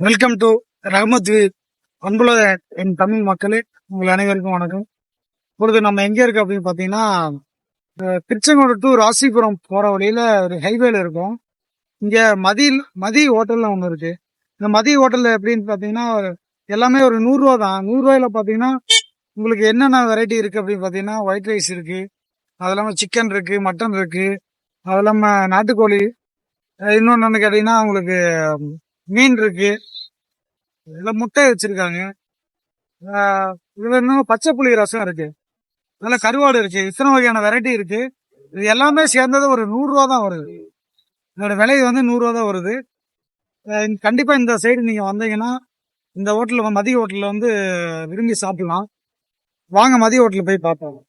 Welcome to Rahmat Veer அன்புள்ள என் தமிழ் மக்களே உங்கள் அனைவருக்கும் வணக்கம். இப்பொழுது நம்ம எங்கே இருக்கு அப்படின்னு பார்த்தீங்கன்னா திருச்செங்கோடு டு ராசிபுரம் போகிற வழியில் ஒரு ஹைவேல இருக்கும். இங்கே மதியில் மதி ஹோட்டலில் ஒன்று இருக்கு. இந்த மதி ஹோட்டலில் எப்படின்னு பார்த்தீங்கன்னா எல்லாமே ஒரு நூறுரூவா தான். நூறுரூவாயில் பார்த்தீங்கன்னா உங்களுக்கு என்னென்ன வெரைட்டி இருக்குது அப்படின்னு பார்த்தீங்கன்னா ஒயிட் ரைஸ் இருக்குது அது இல்லாமல் சிக்கன் இருக்குது மட்டன் இருக்குது அது இல்லாமல் நாட்டுக்கோழி. இன்னொன்று கேட்டிங்கன்னா உங்களுக்கு மீன் இருக்கு. இதில் முட்டை வச்சிருக்காங்க. ஆஹ் இதுல இன்னும் பச்சை புளி ரசம் இருக்கு. இதுல கருவாடு இருக்கு. இத்தனை வகையான வெரைட்டி இருக்கு. இது எல்லாமே சேர்ந்தது ஒரு நூறுரூவா தான் வருது. இதோட விலை வந்து நூறுரூவா தான் வருது. கண்டிப்பாக இந்த- கண்டிப்பா இந்த சைடு நீங்க வந்தீங்கன்னா இந்த ஹோட்டலில் மதிய ஹோட்டலில் வந்து விரும்பி சாப்பிடலாம். வாங்க மதிய ஹோட்டலில் போய் பார்ப்போம்.